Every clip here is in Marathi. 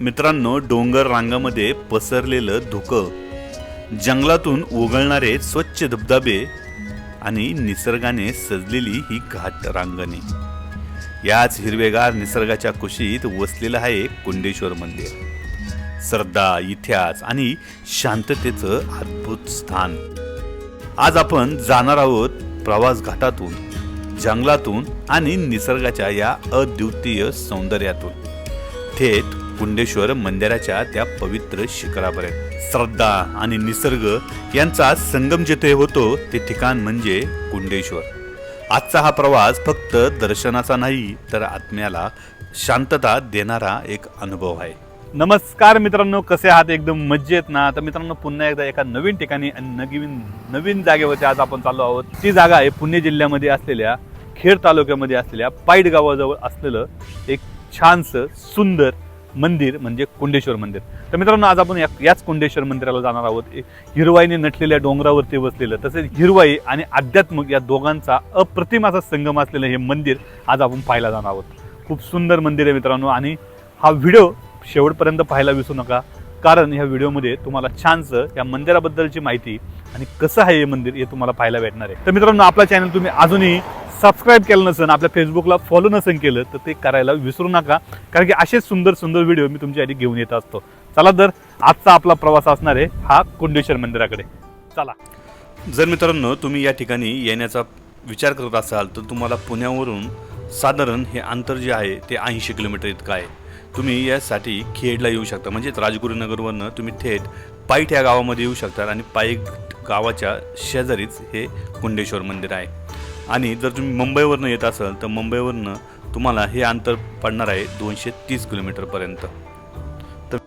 मित्रांनो डोंगर रांगामध्ये पसरलेलं धुकं जंगलातून उगळणारे स्वच्छ धबधबे आणि निसर्गाने सजलेली ही घाट रांगणे. याच हिरवेगार निसर्गाच्या कुशीत वसलेलं आहे कुंडेश्वर मंदिर. श्रद्धा इतिहास आणि शांततेचं अद्भुत स्थान. आज आपण जाणार आहोत प्रवास घाटातून जंगलातून आणि निसर्गाच्या या अद्वितीय सौंदर्यातून. थेट कुंडेश्वर मंदिराच्या त्या पवित्र शिखरापर्यंत. श्रद्धा आणि निसर्ग यांचा संगम जिथे होतो ते ठिकाण म्हणजे कुंडेश्वर. आजचा हा प्रवास फक्त दर्शनाचा नाही तर आत्म्याला शांतता देणारा एक अनुभव आहे. नमस्कार मित्रांनो कसे आहात? एकदम मज्जेत ना? तर मित्रांनो पुन्हा एकदा एका नवीन ठिकाणी आणि नवीन नवीन जागेवरती आज आपण चाललो आहोत. ती जागा आहे पुणे जिल्ह्यामध्ये असलेल्या खेड तालुक्यामध्ये असलेल्या पाईट गावाजवळ असलेलं एक छानसं सुंदर मंदिर म्हणजे कुंडेश्वर मंदिर. तर मित्रांनो आज आपण या- याच कुंडेश्वर मंदिराला जाणार आहोत. हिरवाईने नटलेल्या डोंगरावरती बसलेलं तसेच हिरवाई आणि आध्यात्मिक या दोघांचा अप्रतिमाचा संगम असलेलं हे मंदिर आज आपण पाहायला जाणार आहोत. खूप सुंदर मंदिर आहे मित्रांनो आणि हा व्हिडिओ शेवटपर्यंत पाहायला विसरू नका कारण ह्या व्हिडिओमध्ये तुम्हाला छानसं या मंदिराबद्दलची माहिती आणि कसं आहे हे मंदिर हे तुम्हाला पाहायला भेटणार आहे. तर मित्रांनो आपला चॅनल तुम्ही अजूनही सबस्क्राईब केलं नसेल आपल्या फेसबुकला फॉलो नसेल केलं तर ते करायला विसरू नका. कारण की असेच सुंदर सुंदर व्हिडिओ मी तुमच्यासाठी घेऊन येत असतो. चला तर आजचा आपला प्रवास असणार आहे हा कुंडेश्वर मंदिराकडे. चला. जर मित्रांनो तुम्ही या ठिकाणी येण्याचा विचार करत असाल तर तुम्हाला पुण्यावरून साधारण हे अंतर जे आहे ते ऐंशी किलोमीटर इतकं आहे. तुम्ही यासाठी खेडला येऊ शकता. म्हणजेच राजगुरुनगरवरनं तुम्ही थेट पाईट या गावामध्ये येऊ शकता आणि पाईट गावाच्या शेजारीच हे कुंडेश्वर मंदिर आहे. आणि जर तुम्ही मुंबईवरनं येत असाल तर मुंबईवरनं तुम्हाला हे अंतर पडणार आहे दोनशे तीस किलोमीटरपर्यंत तर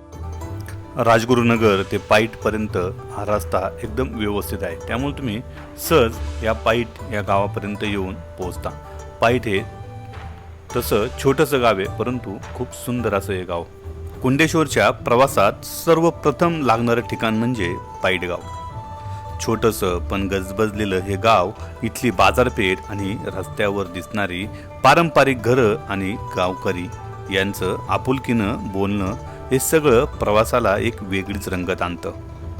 राजगुरुनगर ते पाईटपर्यंत हा रस्ता एकदम व्यवस्थित आहे. त्यामुळे तुम्ही सहज या पाईट या गावापर्यंत येऊन पोहोचता. पाईट हे तसं छोटंसं गाव आहे परंतु खूप सुंदर असं हे गाव. कुंडेश्वरच्या प्रवासात सर्वप्रथम लागणारं ठिकाण म्हणजे पाईटगाव गाव. छोटंसं पण गजबजलेलं हे गाव इथली बाजारपेठ आणि रस्त्यावर दिसणारी पारंपरिक घरं आणि गावकरी यांचं आपुलकीनं बोलणं हे सगळं प्रवासाला एक वेगळीच रंगत आणतं.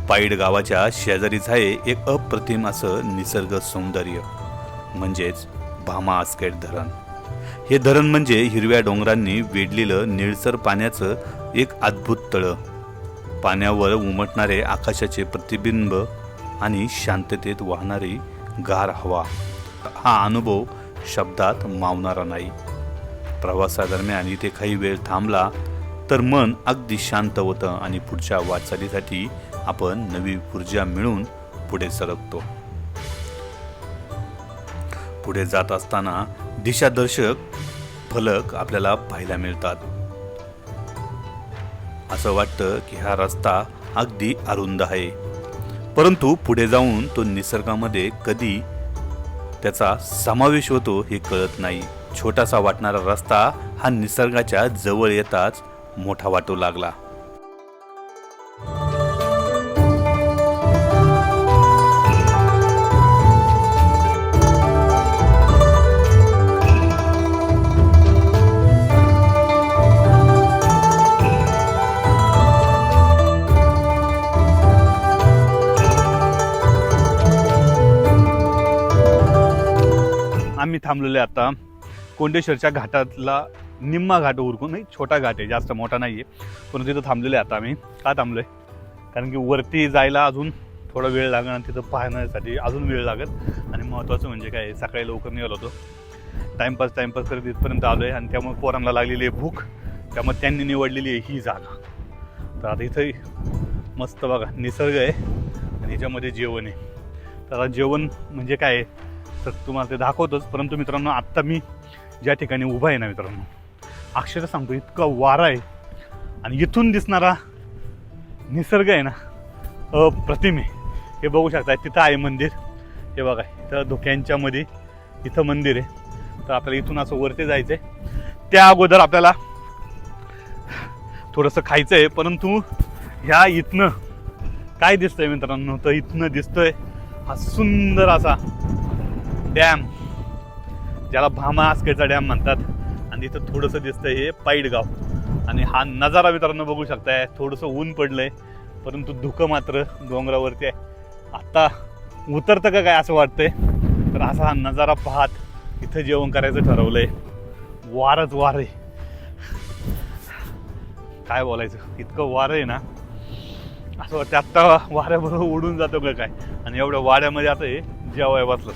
पाईड गावाच्या शेजारीच आहे एक अप्रतिम असं निसर्ग सौंदर्य. म्हणजेच भामा आस्केट धरण. हे धरण म्हणजे हिरव्या डोंगरांनी वेढलेलं निळसर पाण्याचं एक अद्भुत तळं. पाण्यावर उमटणारे आकाशाचे प्रतिबिंब आणि शांततेत वाहणारी गार हवा. हा अनुभव शब्दात मावणारा नाही. प्रवासादरम्यान इथे काही वेळ थांबला तर मन अगदी शांत होतं आणि पुढच्या वाटचालीसाठी आपण नवी ऊर्जा मिळून पुढे सरकतो. पुढे जात असताना दिशादर्शक फलक आपल्याला पाहायला मिळतात. असं वाटतं की हा रस्ता अगदी अरुंद आहे. परंतु पुढे जाऊन तो निसर्गामध्ये कधी त्याचा समावेश होतो हे कळत नाही. छोटासा वाटणारा रस्ता हा निसर्गाच्या जवळ येताच मोठा वाटू लागला. थांबलेलो आहे आता. कोंडेश्वरच्या घाटातला निम्मा घाट उरकून नाही छोटा घाट आहे जास्त मोठा नाही आहे परंतु तिथं थांबलेलो आहे आता आम्ही. का थांबलो आहे कारण की वरती जायला अजून थोडा वेळ लागेल आणि तिथं पाहण्यासाठी अजून वेळ लागत आणि महत्त्वाचं म्हणजे काय सकाळी लवकर निघालो होतो. टाईमपास टाईमपास करत इथपर्यंत आलो आहे आणि त्यामुळे पोरांना लागलेली आहे भूक. त्यामुळे त्यांनी निवडलेली आहे ही जागा. तर आता इथं मस्त बघा निसर्ग आहे आणि ह्याच्यामध्ये जेवण आहे. तर आता जेवण म्हणजे काय आहे? तर तुम्हाला ते दाखवतोच. परंतु मित्रांनो आत्ता मी ज्या ठिकाणी उभा आहे ना मित्रांनो अक्षरशः सांगतो इतका वारा आहे. आणि इथून दिसणारा निसर्ग आहे ना अप्रतिम आहे. हे बघू शकता तिथं आहे मंदिर. हे बघा इथं धोक्यांच्यामध्ये इथं मंदिर आहे. तर आपल्याला इथून असं वरती जायचं आहे त्या अगोदर आपल्याला थोडंसं खायचं आहे परंतु ह्या इथनं काय दिसतंय मित्रांनो? तर इथनं दिसतोय हा सुंदर असा डॅम. ज्याला भामा आसकेचा डॅम म्हणतात. आणि इथं थोडंसं दिसतंय हे पाईड गाव आणि हा नजारा मित्रांनो बघू शकताय. थोडंसं ऊन पडलंय. परंतु धुकं मात्र डोंगरावरती आहे. आत्ता उतरतं का काय असं वाटतंय? तर असा हा नजारा पाहत इथं जेवण करायचं ठरवलंय. वारच वार आहे काय बोलायचं? इतकं वारं आहे ना? असं वाटतं आत्ता वाऱ्याबरोबर उडून जातो का काय? आणि एवढ्या वाड्यामध्ये आता हे जेवाय बसलं.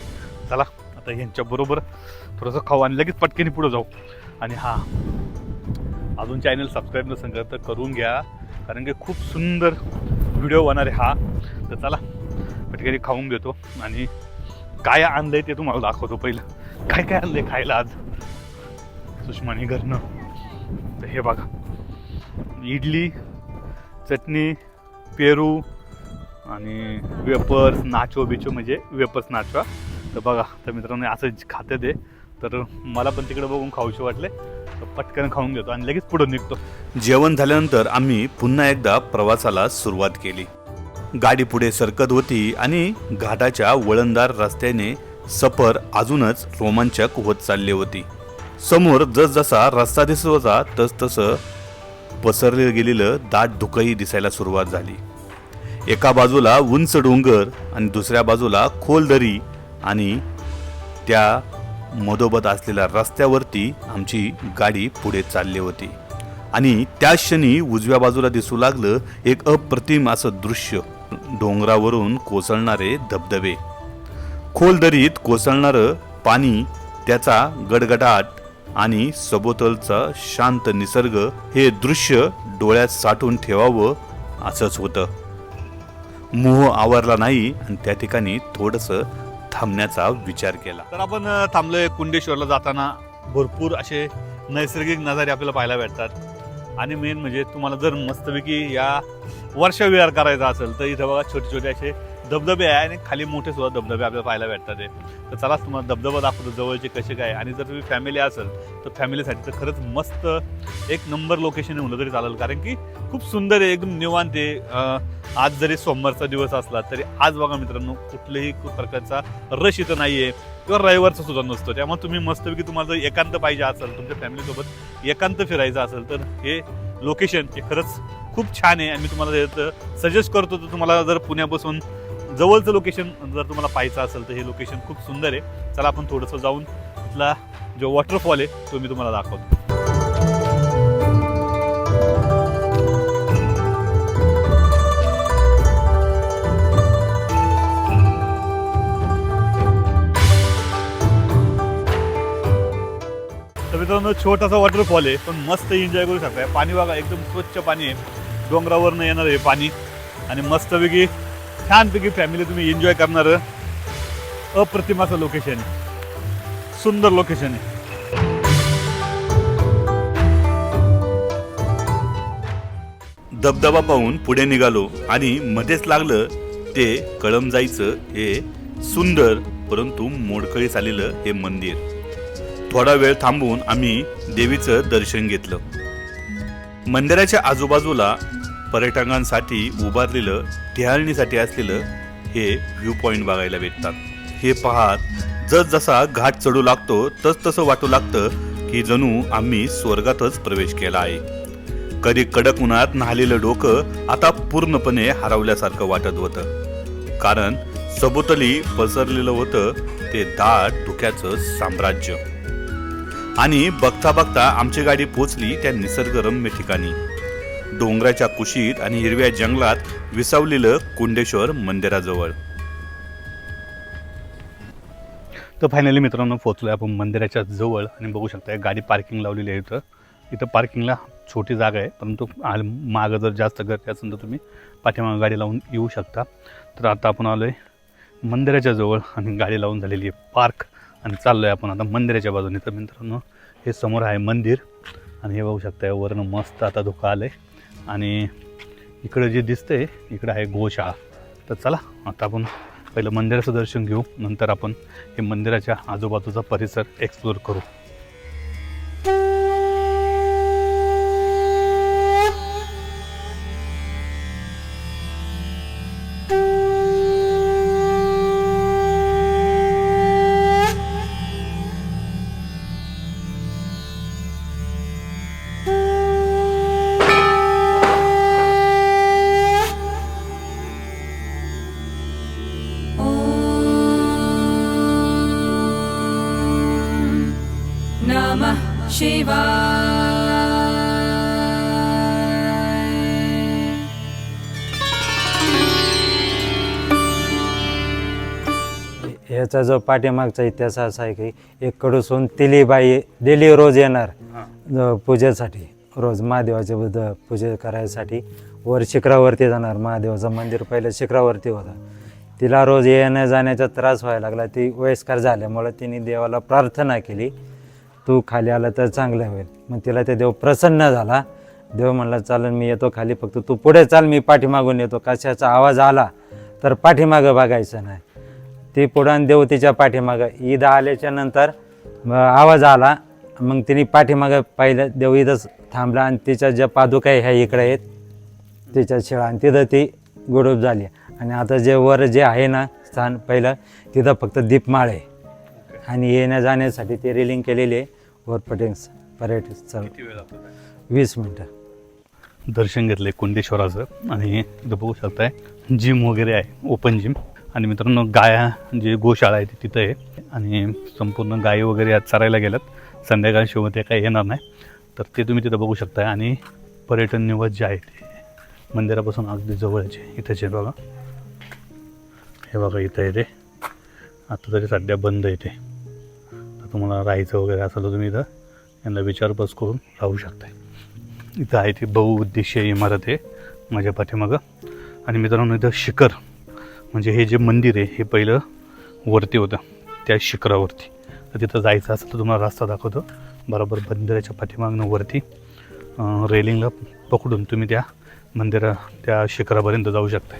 चला आता यांच्या बरोबर थोडंसं खाऊ आणि लगेच पटकेने पुढे जाऊ. आणि हा अजून चॅनल सबस्क्राईब नसेल तर करून घ्या कारण की खूप सुंदर व्हिडिओ होणार आहे हा. तर चला पटकेने खाऊन घेतो. आणि काय आणलंय ते तुम्हाला दाखवतो पहिलं. काय काय आणलंय खायला आज? सुषमानी घरनं. तर हे बघा. इडली चटणी पेरू आणि वेपर्स नाचो बिचो म्हणजे वेपर्स नाचवा तर बघा तर मित्रांनो असं खाते ते. तर मला पण तिकडे बघून खाऊशी वाटले. तर पटकन खाऊन घेतो आणि लगेच पुढे निघतो. जेवण झाल्यानंतर आम्ही पुन्हा एकदा प्रवासाला सुरुवात केली. गाडी पुढे सरकत होती आणि घाटाच्या वळणदार रस्त्याने सफर अजूनच रोमांचक होत चालली होती. समोर जसजसा रस्ता दिसत होता तस तसं पसरले गेलेलं दाट धुकंही दिसायला सुरुवात झाली. एका बाजूला उंच डोंगर आणि दुसऱ्या बाजूला खोल दरी आणि त्या मधोबत असलेल्या रस्त्यावरती आमची गाडी पुढे चालली होती. आणि त्या क्षणी उजव्या बाजूला दिसू लागलं एक अप्रतिम असं दृश्य. डोंगरावरून कोसळणारे धबधबे. खोल दरीत कोसळणारं पाणी त्याचा गडगडाट आणि सभोवतलचा शांत निसर्ग हे दृश्य डोळ्यात साठवून ठेवावं असंच होतं. मोह आवरला नाही आणि त्या ठिकाणी थोडंसं थांबण्याचा विचार केला. तर आपण थांबलोय कुंडेश्वरला जाताना. भरपूर असे नैसर्गिक नजारे आपल्याला पाहायला भेटतात. आणि मेन म्हणजे तुम्हाला जर मस्तपैकी या वर्षविहार करायचा असेल तर इथं बघा छोटे छोटे असे धबधबे आहे आणि खाली मोठे सुद्धा धबधबे आपल्याला पाहायला भेटतात ते. तर चलाच तुम्हाला धबधबा दाखवतो जवळचे कसे काय आणि जर तुम्ही फॅमिली असेल तर फॅमिलीसाठी तर खरंच मस्त एक नंबर लोकेशन म्हणलं तरी चालेल. कारण की खूप सुंदर आहे एकदम निवांत आहे. आज जरी सोमवारचा दिवस असला तरी आज बघा मित्रांनो कुठल्याही प्रकारचा रश इथं नाही आहे किंवा रविवारचा सुद्धा नसतो. त्यामुळे तुम्ही मस्तपैकी तुम्हाला जर एकांत पाहिजे असेल तुमच्या फॅमिलीसोबत एकांत फिरायचं असेल तर हे लोकेशन हे खरंच खूप छान आहे. आणि मी तुम्हाला सजेस्ट करतो तर तुम्हाला जर पुण्यापासून जवळचं लोकेशन जर तुम्हाला पाहायचं असेल तर हे लोकेशन खूप सुंदर आहे. चला आपण थोडंसं जाऊन इथला जो वॉटरफॉल आहे तो मी तुम्हाला दाखवतो. तर मित्रांनो छोटासा वॉटरफॉल आहे पण मस्त एन्जॉय करू शकताय. पाणी बघा एकदम स्वच्छ पाणी आहे. डोंगरावरनं येणार आहे पाणी आणि मस्तपैकी छानपैकी फॅमिली तुम्ही एन्जॉय करणार. अप्रतिमाचं लोकेशन आहे. सुंदर लोकेशन आहे. धबधबा पाहून पुढे निघालो आणि मध्येच लागलं ते कळम जायचं हे सुंदर परंतु मोडकळीस आलेलं हे मंदिर. थोडा वेळ थांबून आम्ही देवीचं दर्शन घेतलं. मंदिराच्या आजूबाजूला पर्यटकांसाठी उभारलेलं टेहाळणीसाठी असलेलं हे व्ह्यू पॉईंट बघायला भेटतात. हे पाहत जसजसा घाट चढू लागतो तस तसं वाटू लागतं की जणू आम्ही स्वर्गातच प्रवेश केला आहे. कधी कडक उन्हात न्हालेलं डोकं आता पूर्णपणे हरवल्यासारखं वाटत होतं. कारण सबोतली पसरलेलं होतं ते दाट धुक्याचं साम्राज्य. आणि बघता बघता आमची गाडी पोचली त्या निसर्गरम्य ठिकाणी. डोंगराच्या कुशीत आणि हिरव्या जंगलात विसावलेलं कुंडेश्वर मंदिराजवळ. तर फायनली मित्रांनो पोहोचलोय आपण मंदिराच्या जवळ आणि बघू शकता गाडी पार्किंग लावलेली आहे इथं. इथं पार्किंगला छोटी जागा आहे परंतु मागं जर जास्त गर्दी असेल तर तुम्ही पाठीमागं गाडी लावून येऊ शकता. तर आता आपण आलो आहे मंदिराच्या जवळ आणि गाडी लावून झालेली आहे पार्क आणि चाललो आहे आपण आता मंदिराच्या बाजूने. तर मित्रांनो हे समोर आहे मंदिर आणि हे बघू शकता वरनं मस्त आता धोका आलं आहे आणि इकडं जे दिसतंय इकडं आहे गोशाळा. तर चला आता आपण पहिलं मंदिराचं दर्शन घेऊ. नंतर आपण हे मंदिराच्या आजूबाजूचा परिसर एक्सप्लोर करू. ह्याचा जो पाठीमागचा इतिहास असा आहे की एक कडूसून तिलीबाई डेली रोज येणार अ, पूजेसाठी. रोज महादेवाचे बुद्ध पूजे करायसाठी वर शिखरावरती जाणार. महादेवाचं मंदिर पहिलं शिखरावरती होतं. तिला रोज येण्या जाण्याचा त्रास व्हायला लागला. ती वयस्कर झाल्यामुळं तिने देवाला प्रार्थना केली. तू खाली आला तर चांगलं होईल. मग तिला ते देव प्रसन्न झाला. देव म्हणला चालेल मी येतो खाली. फक्त तू पुढे चाल. मी पाठीमागून येतो. कशाचा आवाज आला तर पाठीमागं बघायचं नाही. ती पुढं आणि देव तिच्या पाठीमागं. ईद आल्याच्यानंतर आवाज आला. मग तिने पाठीमागं पाहिलं देव इथंच थांबला आणि तिच्या ज्या पादुका आहे ह्या इकडे आहेत तिच्या शिळा आणि तिथं ती गुडूप झाली. आणि आता जे वर जे आहे ना स्थान पहिलं तिथं फक्त दीपमाळ आहे. आणि येण्या जाण्यासाठी ते रेलिंग केलेली आहे. वर पटेल पर्यटन स्थळ वीस मिनटं. दर्शन घेतलंय कुंडेश्वराचं. आणि इथं बघू शकताय जिम वगैरे आहे ओपन जिम. आणि मित्रांनो गाया जे गोशाळा आहे ती तिथं आहे. आणि संपूर्ण गायी वगैरे आज चरायला गेल्यात. संध्याकाळी शिव ते काही येणार नाही. तर ते तुम्ही तिथं बघू शकता आणि पर्यटन निवास जे आहे ते मंदिरापासून अगदी जवळचे इथंच आहे बघा. हे बघा इथं आहे ते. आता तरी सध्या बंद आहे ते. तर तुम्हाला राहायचं वगैरे असेल तर तुम्ही इथं यांना विचारपूस करून राहू शकता इथं आहे ती बहुउद्देशीय इमारत आहे माझ्या पाठीमागं. आणि मित्रांनो इथं शिखर म्हणजे हे जे मंदिर आहे हे पहिलं वरती होतं त्या शिखरावरती. तर तिथं जायचं असेल तर तुम्हाला रस्ता दाखवतो. बरोबर मंदिराच्या पाठीमागनं वरती रेलिंगला पकडून तुम्ही त्या मंदिरा त्या शिखरापर्यंत जाऊ शकता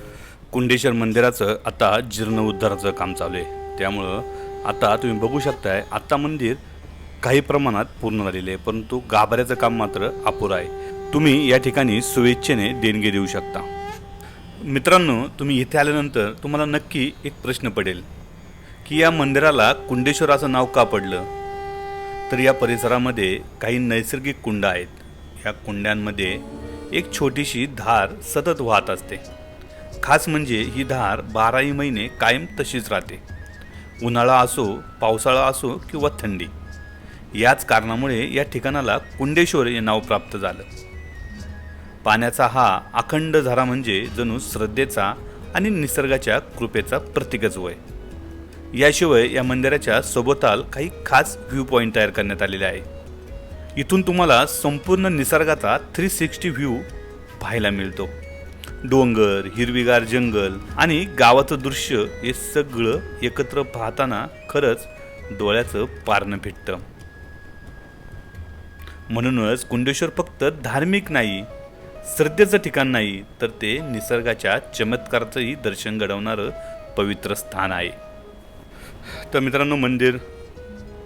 कुंडेश्वर मंदिराचं आता जीर्णोद्धाराचं काम चालू आहे. त्यामुळं आता तुम्ही बघू शकताय आता मंदिर काही प्रमाणात पूर्ण झालेले आहे परंतु गाभाऱ्याचं काम मात्र अपुरं आहे. तुम्ही या ठिकाणी स्वेच्छेने देणगी देऊ शकता. मित्रांनो तुम्ही इथे आल्यानंतर तुम्हाला नक्की एक प्रश्न पडेल की या मंदिराला कुंडेश्वर असं नाव का पडलं? तर या परिसरामध्ये काही नैसर्गिक कुंड आहेत. या कुंड्यांमध्ये एक छोटीशी धार सतत वाहत असते. खास म्हणजे ही धार बाराही महिने कायम तशीच राहते. उन्हाळा असो पावसाळा असो किंवा थंडी. याच कारणामुळे या ठिकाणाला कुंडेश्वर हे नाव प्राप्त झालं. पाण्याचा हा अखंड झरा म्हणजे जणू श्रद्धेचा आणि निसर्गाच्या कृपेचा प्रतीकच होय. याशिवाय या मंदिराच्या सोबताल काही खास व्ह्यू पॉईंट तयार करण्यात आलेले आहे. इथून तुम्हाला संपूर्ण निसर्गाचा थ्री सिक्स्टी व्ह्यू पाहायला मिळतो. डोंगर हिरवीगार जंगल आणि गावाचं दृश्य हे सगळं एकत्र पाहताना खरंच डोळ्याचं पारणं भेटतं म्हणूनच कुंडेश्वर फक्त धार्मिक नाही श्रद्धेचं ठिकाण नाही तर ते निसर्गाच्या चमत्काराचंही दर्शन घडवणारं पवित्र स्थान आहे. तर मित्रांनो मंदिर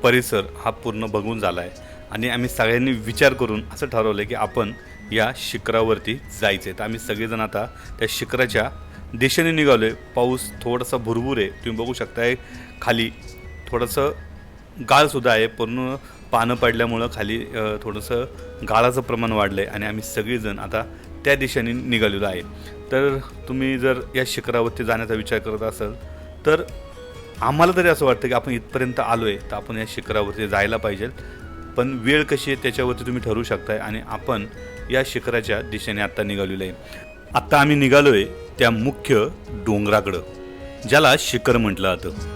परिसर हा पूर्ण बघून झाला आहे आणि आम्ही सगळ्यांनी विचार करून असं ठरवलं की आपण या शिखरावरती जायचं आहे तर आम्ही सगळेजण आता त्या शिखराच्या दिशेने निघालो आहे पाऊस थोडासा भुरभुर आहे. तुम्ही बघू शकताय खाली थोडंसं गाळसुद्धा आहे. पूर्ण पानं पडल्यामुळं खाली थोडंसं गाळाचं प्रमाण वाढलं आहे आणि आम्ही सगळेजण आता त्या दिशेने निघालेलो आहे. तर तुम्ही जर या शिखरावरती जाण्याचा विचार करत असाल तर आम्हाला तरी असं वाटतं की आपण इथपर्यंत आलो आहे तर आपण या शिखरावरती जायला पाहिजे. पण वेळ कशी आहे त्याच्यावरती तुम्ही ठरवू शकताय आणि आपण या शिखराच्या दिशेने आत्ता निघालेलो आहे. आत्ता आम्ही निघालो आहे त्या मुख्य डोंगराकडं ज्याला शिखर म्हटलं जातं.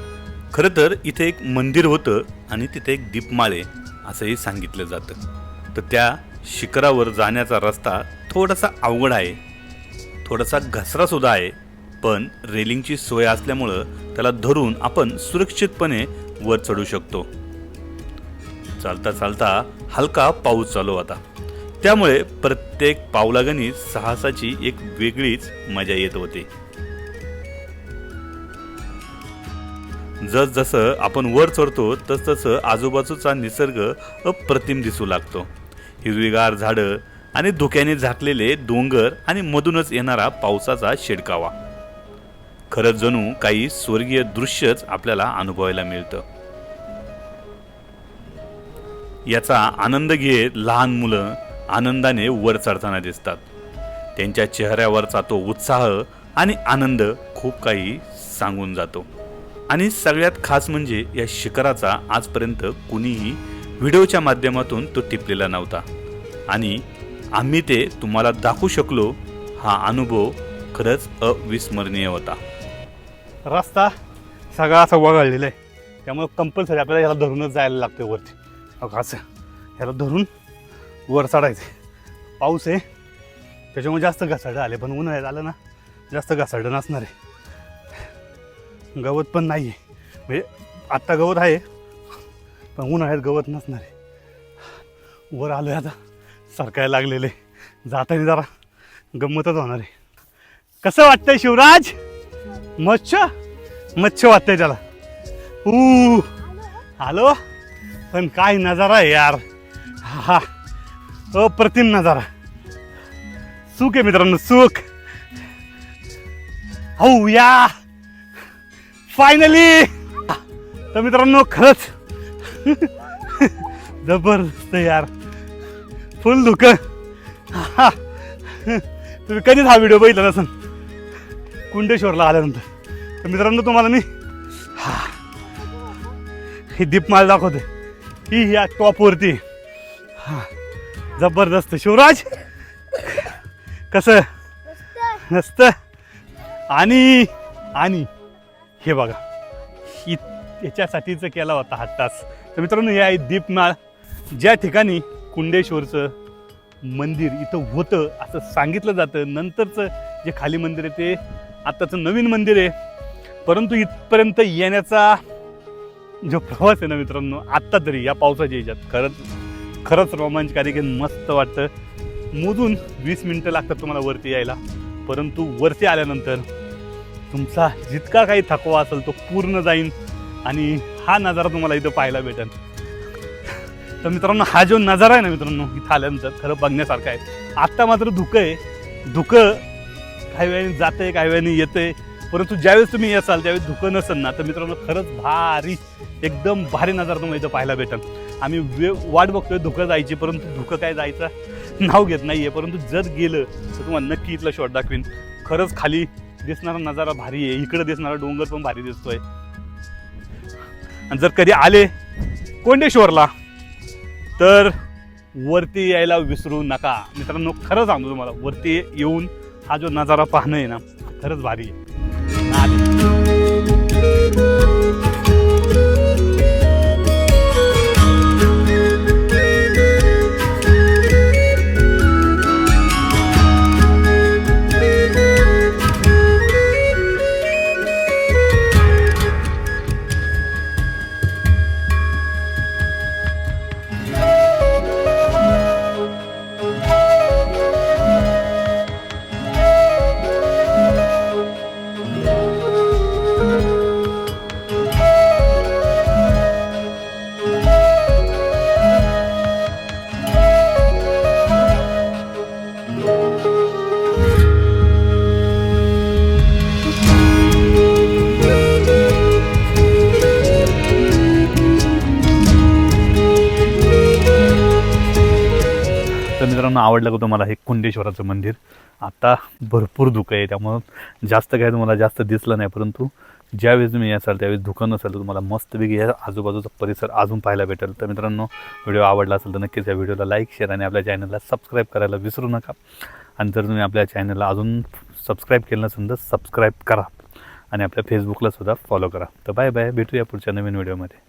खरं तर इथे एक मंदिर होतं आणि तिथे एक दीपमाळे असंही सांगितलं जातं. तर त्या शिखरावर जाण्याचा रस्ता थोडासा अवघड आहे. थोडासा घसरासुद्धा आहे. पण रेलिंगची सोय असल्यामुळं त्याला धरून आपण सुरक्षितपणे वर चढू शकतो. चालता चालता हलका पाऊस चालू होता त्यामुळे प्रत्येक पावलागणीत साहसाची एक वेगळीच मजा येत होती. जसजसं आपण वर चढतो तसतसं आजूबाजूचा निसर्ग अप्रतिम दिसू लागतो. हिरवीगार झाडं आणि धुक्याने झाकलेले डोंगर आणि मधूनच येणारा पावसाचा शिडकावा. खरंच जणू काही स्वर्गीय दृश्यच आपल्याला अनुभवायला मिळतं. याचा आनंद घेत लहान मुलं आनंदाने वर चढताना दिसतात. त्यांच्या चेहऱ्यावरचा तो उत्साह आणि आनंद खूप काही सांगून जातो. आणि सगळ्यात खास म्हणजे या शिखराचा आजपर्यंत कुणीही व्हिडिओच्या माध्यमातून तो टिपलेला नव्हता. आणि आम्ही ते तुम्हाला दाखवू शकलो हा अनुभव खरंच अविस्मरणीय होता. रस्ता सगळा असा वगळलेला आहे. त्यामुळे कंपल्सरी आपल्याला ह्याला धरूनच जायला लागतं वरती. असं. ह्याला धरून वर चढायचं पाऊस आहे. त्याच्यामुळे जास्त घसाडं आले पण उन्हाळ्यात आलं ना जास्त घसाडं नसणार आहे. गवत पण नाही आहे म्हणजे आत्ता गवत आहे पण उन्हाळ्यात गवत नसणार आहे. वर आलो आहे आता सरकायला लागलेले. जाताना जरा गंमतच होणार आहे. कसं वाटतंय शिवराज? मच्छ? मच्छ वाटतंय त्याला. ऊ आलो? पण काय नजारा आहे यार. हा अप्रतिम नजारा. सुख आहे मित्रांनो सुख. हो या फायनली तर मित्रांनो खरंच. जबरदस्त यार. फुल दुःख. तुम्ही कधीच हा व्हिडिओ बघितला नसन कुंडेश्वरला आल्यानंतर. तर मित्रांनो तुम्हाला मी हा. ही दीपमाळ दाखवते. ही या टॉपवरती हा जबरदस्त. शिवराज! कसं? नसत आणि आणि. हे बघा इत याच्यासाठीच केला होता हा तास. तर मित्रांनो हे आहे दीपमाळ ज्या ठिकाणी कुंडेश्वरचं मंदिर इथं होतं असं सांगितलं जातं. नंतरचं जे खाली मंदिर आहे ते आत्ताचं नवीन मंदिर आहे. परंतु इथपर्यंत येण्याचा जो प्रवास आहे ना मित्रांनो आत्ता तरी या पावसाच्या याच्यात खरंच खरंच रोमांचकारी की मस्त वाटतं. मोजून वीस मिनटं लागतात तुम्हाला वरती यायला. परंतु वरती आल्यानंतर तुमचा जितका काही थकवा असेल तो पूर्ण जाईन आणि हा नजारा तुम्हाला इथं पाहायला भेटेल. तर मित्रांनो हा जो नजारा आहे ना मित्रांनो इथं आल्यानंतर खरं बघण्यासारखा आहे. आत्ता मात्र धुकं आहे. धुकं काही वेळाने जातंय काही वेळाने येतंय. परंतु ज्यावेळेस तुम्ही येसाल त्यावेळेस धुकं नसेल ना तर मित्रांनो खरंच भारी एकदम भारी नजारा तुम्हाला इथं पाहायला भेटेल. आम्ही वे वाट बघतोय धुकं जायची परंतु धुकं काय जायचं नाव घेत नाही आहे परंतु जर गेलं तर तुम्हाला नक्की इथला शॉट दाखवीन. खरंच खाली दिसणारा नजारा भारी आहे. इकडे दिसणारा डोंगर पण भारी दिसतोय. आणि जर कधी आले कोंडेश्वरला तर वरती यायला विसरू नका. मित्रांनो खरं सांगतो तुम्हाला वरती येऊन हा जो नजारा पाहणं आहे ना खरंच भारी आहे. मित्रांनो आवडलं का तुम्हाला हे कुंडेश्वराचं मंदिर? आता भरपूर धुकं आहे त्यामुळं जास्त काय तुम्हाला जास्त दिसलं नाही परंतु ज्यावेळेस तुम्ही असाल त्यावेळेस धुकं नसेल तर तुम्हाला मस्तपैकी या आजूबाजूचा परिसर अजून पाहायला भेटेल. तर मित्रांनो व्हिडिओ आवडला असेल तर नक्कीच या व्हिडिओला लाईक शेअर आणि आपल्या चॅनलला सबस्क्राईब करायला विसरू नका. आणि जर तुम्ही आपल्या चॅनलला अजून सबस्क्राईब केलं नसेल तर सबस्क्राईब करा आणि आपल्या फेसबुकला सुद्धा फॉलो करा. तर बाय बाय भेटूया पुढच्या नवीन व्हिडिओमध्ये